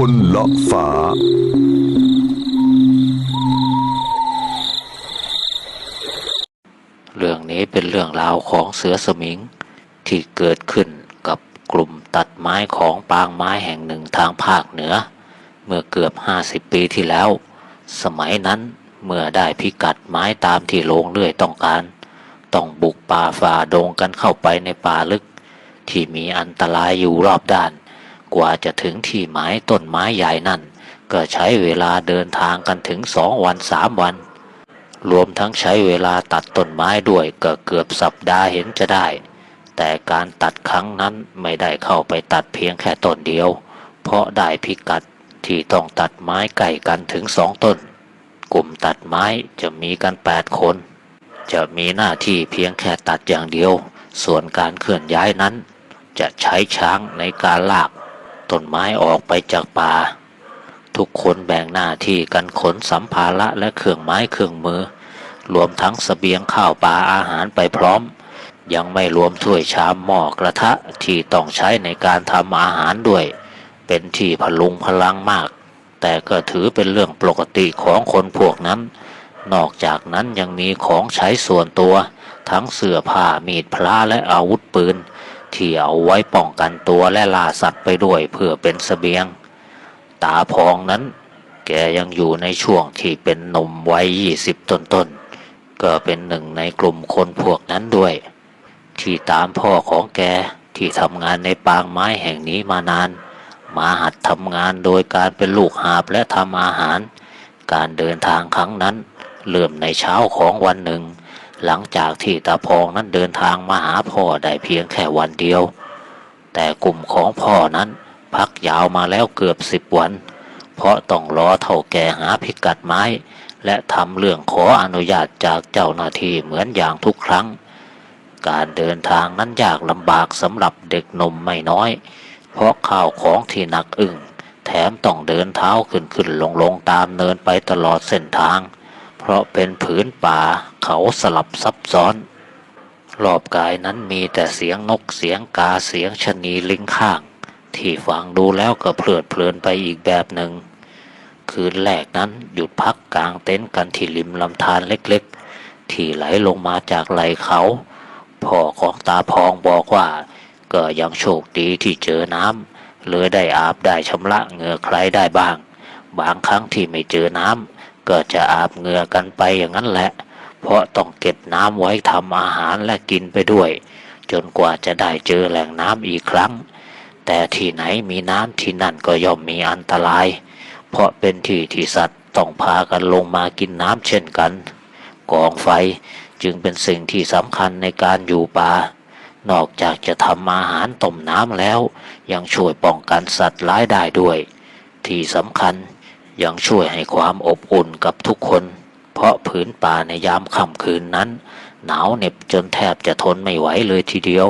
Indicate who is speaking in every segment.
Speaker 1: คนละฝา
Speaker 2: เรื่องนี้เป็นเรื่องราวของเสือสมิงที่เกิดขึ้นกับกลุ่มตัดไม้ของปางไม้แห่งหนึ่งทางภาคเหนือ เมื่อเกือบ 50 ปีที่แล้ว สมัยนั้นเมื่อได้พิกัดไม้ตามที่โรงเลื่อยต้องการ ต้องบุกป่าฝ่าดงกันเข้าไปในป่าลึก ที่มีอันตรายอยู่รอบด้าน กว่าจะถึงที่หมายต้นไม้ใหญ่นั่น ก็ใช้เวลาเดินทางกันถึงสองวันสามวัน รวมทั้งใช้เวลาตัดต้นไม้ด้วยก็เกือบสัปดาห์เห็นจะได้ แต่การตัดครั้งนั้นไม่ได้เข้าไปตัดเพียงแค่ต้นเดียว เพราะได้พิกัดที่ต้องตัดไม้ไก่กันถึงสองต้น กลุ่มตัดไม้จะมีกันแปดคน จะมีหน้าที่เพียงแค่ตัดอย่างเดียว ส่วนการเคลื่อนย้ายนั้น จะใช้ช้างในการลาก ต้นไม้ออกไปจากป่า ทุกคนแบ่งหน้าที่กันขนสัมภาระและเครื่องไม้เครื่องมือ รวมทั้งสเสบียงข้าวปลาอาหารไปพร้อม ยังไม่รวมถ้วยชามหม้อกระทะที่ต้องใช้ในการทำอาหารด้วย เป็นที่พลุงพลังมาก แต่ก็ถือเป็นเรื่องปกติของคนพวกนั้น นอกจากนั้นยังมีของใช้ส่วนตัว ทั้งเสื้อผ้ามีดพระและอาวุธปืน ที่เอาไว้ป้องกันตัวและล่าสัตว์ไปด้วยเพื่อเป็นเสบียง ตาพองนั้น แกยังอยู่ในช่วงที่เป็นหนุ่มวัยยี่สิบต้นๆ ก็เป็นหนึ่งในกลุ่มคนพวกนั้นด้วย ที่ตามพ่อของแกที่ทำงานในปางไม้แห่งนี้มานาน มาหัดทำงานโดยการเป็นลูกหาบและทำอาหาร การเดินทางครั้งนั้นเริ่มในเช้าของวันหนึ่ง หลังจากที่ตาพองนั้นเดินทางมาหาพ่อได้เพียงแค่วันเดียว แต่กลุ่มของพ่อนั้นพักยาวมาแล้วเกือบสิบวัน เพราะต้องรอเท่าแก่หาพิกัดไม้ และทำเรื่องขออนุญาตจากเจ้าหน้าที่เหมือนอย่างทุกครั้ง การเดินทางนั้นยากลำบากสำหรับเด็กนมไม่น้อย เพราะข้าวของที่หนักอึ้งแถมต้องเดินเท้าขึ้นขึ้นลงลงตามเนินไปตลอดเส้นทาง เพราะเป็นผืนป่า เขาสลับซับซ้อน รอบกายนั้นมีแต่เสียงนกเสียงกาเสียงชนีลิงข้าง ที่ฟังดูแล้วก็เพลิดเพลินไปอีกแบบหนึ่ง คืนแรกนั้นหยุดพักกลางเต็นท์กันที่ริมลำธารเล็กๆ ที่ไหลลงมาจากไหลเขาพ่อของตาพองบอกว่า ก็ยังโชคดีที่เจอน้ำเลยได้อาบได้ชำระเหงื่อใครได้บ้าง บางครั้งที่ไม่เจอน้ำก็จะอาบเหงื่อกันไปอย่างนั้นแหละ เพราะต้องเก็บน้ำไว้ทำอาหารและกินไปด้วย จนกว่าจะได้เจอแหล่งน้ำอีกครั้ง แต่ที่ไหนมีน้ำที่นั่นก็ย่อมมีอันตราย เพราะเป็นที่ที่สัตว์ต้องพากันลงมากินน้ำเช่นกัน กองไฟจึงเป็นสิ่งที่สำคัญในการอยู่ป่านอกจากจะทำอาหารต้มน้ำแล้ว ยังช่วยป้องกันสัตว์ร้ายได้ด้วย ที่สำคัญยังช่วยให้ความอบอุ่นกับทุกคน เพราะผืนป่าในยามค่ำคืนนั้น หนาวเหน็บจนแทบจะทนไม่ไหวเลยทีเดียว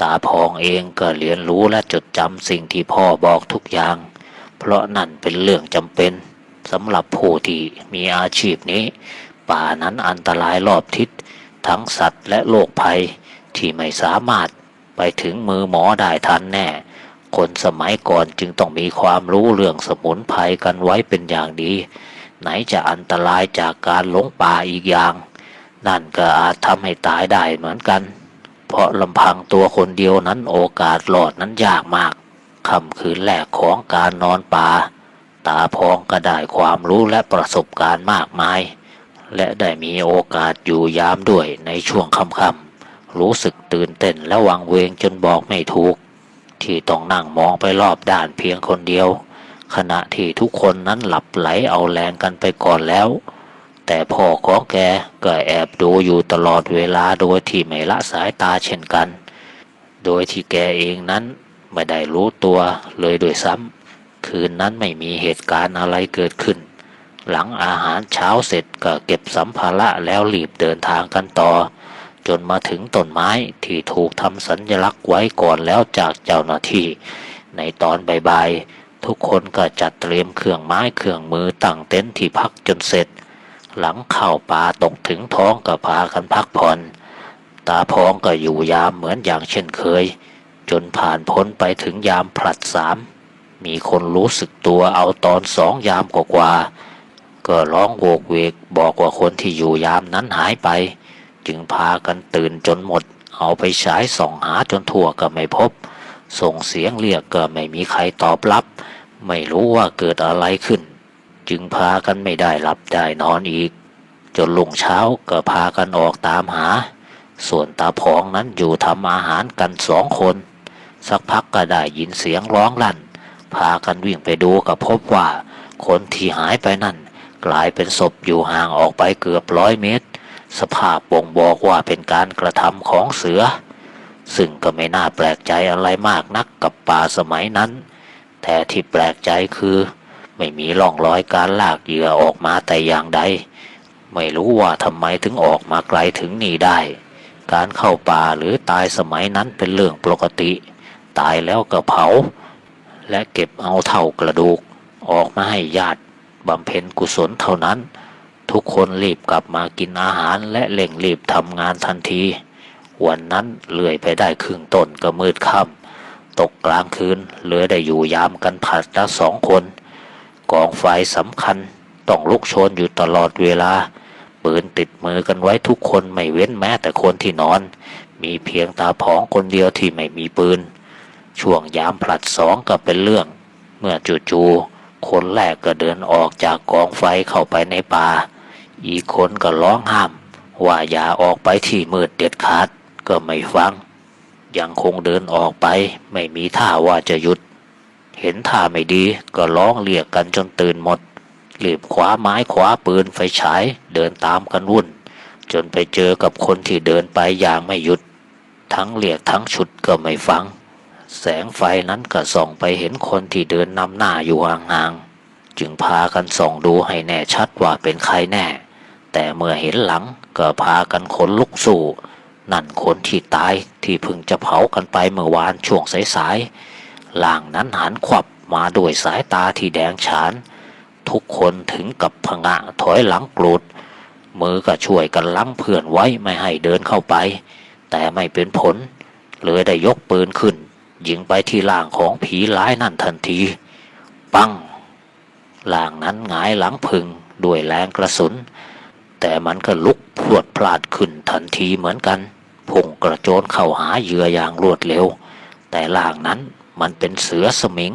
Speaker 2: ตาพองเองก็เรียนรู้และจดจำสิ่งที่พ่อบอกทุกอย่าง เพราะนั่นเป็นเรื่องจำเป็นสำหรับผู้ที่มีอาชีพนี้ ป่านั้นอันตรายรอบทิศ ทั้งสัตว์และโรคภัยที่ไม่สามารถไปถึงมือหมอได้ทันแน่ คนสมัยก่อนจึงต้องมีความรู้เรื่องสมุนไพรกันไว้เป็นอย่างดี ไหนจะอันตรายจากการหลงป่าอีกอย่าง นั่นก็อาจทำให้ตายได้เหมือนกัน เพราะลำพังตัวคนเดียวนั้นโอกาสรอดนั้นยากมากค่ำคืนแรกของการนอนป่า ตาพองก็ได้ความรู้และประสบการณ์มากมาย และได้มีโอกาสอยู่ยามด้วยในช่วงค่ำๆรู้สึกตื่นเต้นและวังเวงจนบอกไม่ถูก ที่ต้องนั่งมองไปรอบด้านเพียงคนเดียว ขณะที่ทุกคนนั้นหลับไหลเอาแรงกันไปก่อนแล้ว แต่พ่อของแกก็แอบดูอยู่ตลอดเวลาโดยที่ไม่ละสายตาเช่นกัน โดยที่แกเองนั้นไม่ได้รู้ตัวเลยโดวยซ้ำคืนนั้นไม่มีเหตุการณ์อะไรเกิดขึ้น หลังอาหารเช้าเสร็จก็เก็บสัมภาระแล้วรีบเดินทางกันต่อ จนมาถึงต้นไม้ที่ถูกทำสัญลักษณ์ไว้ก่อนแล้วจากเจ้าหน้าที่ ในตอนบ่ายๆ ทุกคนก็จัดเตรียมเครื่องไม้เครื่องมือตั้งเต็นท์ที่พักจนเสร็จ หลังเข้าป่าตกถึงท้องก็พากันพักผ่อน ตาพองก็อยู่ยามเหมือนอย่างเช่นเคย จนผ่านพ้นไปถึงยามผลัดสามมีคนรู้สึกตัวเอาตอนสองยามกว่าๆก็ร้องโวกเวกบอกว่าคนที่อยู่ยามนั้นหายไป จึงพากันตื่นจนหมด เอาไปฉายส่องหาจนทั่วก็ไม่พบ ส่งเสียงเรียกก็ไม่มีใครตอบรับ ไม่รู้ว่าเกิดอะไรขึ้น จึงพากันไม่ได้หลับได้นอนอีก จนลุ่งเช้าก็พากันออกตามหา ส่วนตาพองนั้นอยู่ทำอาหารกันสองคน สักพักก็ได้ยินเสียงร้องลั่น พากันวิ่งไปดูก็พบว่า คนที่หายไปนั่น กลายเป็นศพอยู่ห่างออกไปเกือบร้อยเมตร สภาพบ่งบอกว่าเป็นการกระทำของเสือ ซึ่งก็ไม่น่าแปลกใจอะไรมากนักกับป่าสมัยนั้น แต่ที่แปลกใจคือ ไม่มีร่องรอยการลากเหยื่อออกมาแต่อย่างใด ไม่รู้ว่าทำไมถึงออกมาไกลถึงนี่ได้ การเข้าป่าหรือตายสมัยนั้นเป็นเรื่องปกติ ตายแล้วก็เผา และเก็บเอาเท่ากระดูก ออกมาให้ญาติบำเพ็ญกุศลเท่านั้น ทุกคนรีบกลับมากินอาหารและเร่งรีบทำงานทันที วันนั้นเลื่อยไปได้ครึ่งต้นก็มืดค่ำตกกลางคืนเหลือได้อยู่ยามกันผัดละสองคน กองไฟสำคัญต้องลุกโชนอยู่ตลอดเวลาปืนติดมือกันไว้ทุกคนไม่เว้นแม้แต่คนที่นอน มีเพียงตาผองคนเดียวที่ไม่มีปืน ช่วงยามผลัดสองก็เป็นเรื่อง เมื่อจู่ๆคนแรกก็เดินออกจากกองไฟเข้าไปในป่า อีกคนก็ร้องห้าม ว่าอย่าออกไปที่มืดเด็ดขาด ก็ไม่ฟัง ยังคงเดินออกไป ไม่มีท่าว่าจะหยุด เห็นท่าไม่ดีก็ร้องเรียกกันจนตื่นหมดรีบคว้าไม้คว้าปืนไฟฉายเดินตามกันวุ่น จนไปเจอกับคนที่เดินไปอย่างไม่หยุด ทั้งเรียกทั้งฉุดก็ไม่ฟัง แสงไฟนั้นก็ส่องไปเห็นคนที่เดินนำหน้าอยู่ห่างๆจึงพากันส่องดูให้แน่ชัดว่าเป็นใครแน่ แต่เมื่อเห็นหลังก็พากันขนลุกสู้ นั่นคนที่ตายที่เพิ่งจะเผากันไปเมื่อวานช่วงสายๆล่างนั้นหันขวับมาด้วยสายตาที่แดงฉาน ทุกคนถึงกับผงะถอยหลังกรูดมือก็ช่วยกันลังเพื่อนไว้ไม่ให้เดินเข้าไป แต่ไม่เป็นผล เลยได้ยกปืนขึ้น ยิงไปที่ล่างของผีร้ายนั่นทันที ปังล่างนั้นหงายหลังพึงด้วยแรงกระสุน แต่มันก็ลุกพรวดพลาดขึ้นทันทีเหมือนกัน พุ่งกระโจนเข้าหาเหยื่ออย่างรวดเร็ว แต่ล่างนั้นมันเป็นเสือสมิง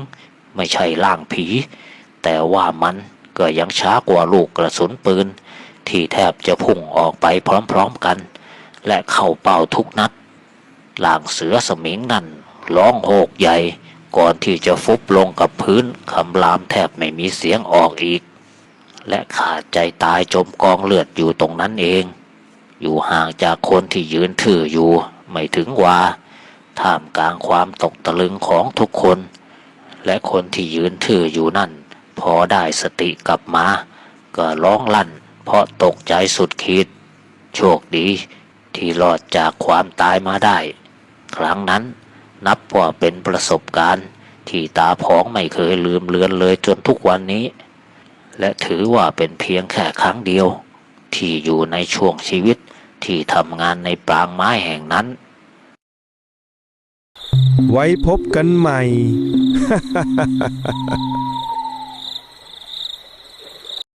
Speaker 2: ไม่ใช่ล่างผี แต่ว่ามันก็ยังช้ากว่าลูกกระสุนปืน ที่แทบจะพุ่งออกไปพร้อมๆกัน และเข้าเป้าทุกนัดล่างเสือสมิงนั่นร้องโหกใหญ่ก่อนที่จะฟุบลงกับพื้นคำรามแทบไม่มีเสียงออกอีก และขาดใจตายจมกองเลือดอยู่ตรงนั้นเอง อยู่ห่างจากคนที่ยืนถืออยู่ ไม่ถึงวาท่ามกลางความตกตะลึงของทุกคน และคนที่ยืนถืออยู่นั่น พอได้สติกลับมา ก็ร้องลั่น เพราะตกใจสุดขีดโชคดีที่รอดจากความตายมาได้ ครั้งนั้นนับว่าเป็นประสบการณ์ที่ตาผองไม่เคยลืมเลือนเลยจนทุกวันนี้ และถือว่าเป็นเพียงแค่ครั้งเดียว ที่อยู่ในช่วงชีวิต ที่ทำงานในปรางไม้แห่งนั้น
Speaker 1: ไว้พบกันใหม่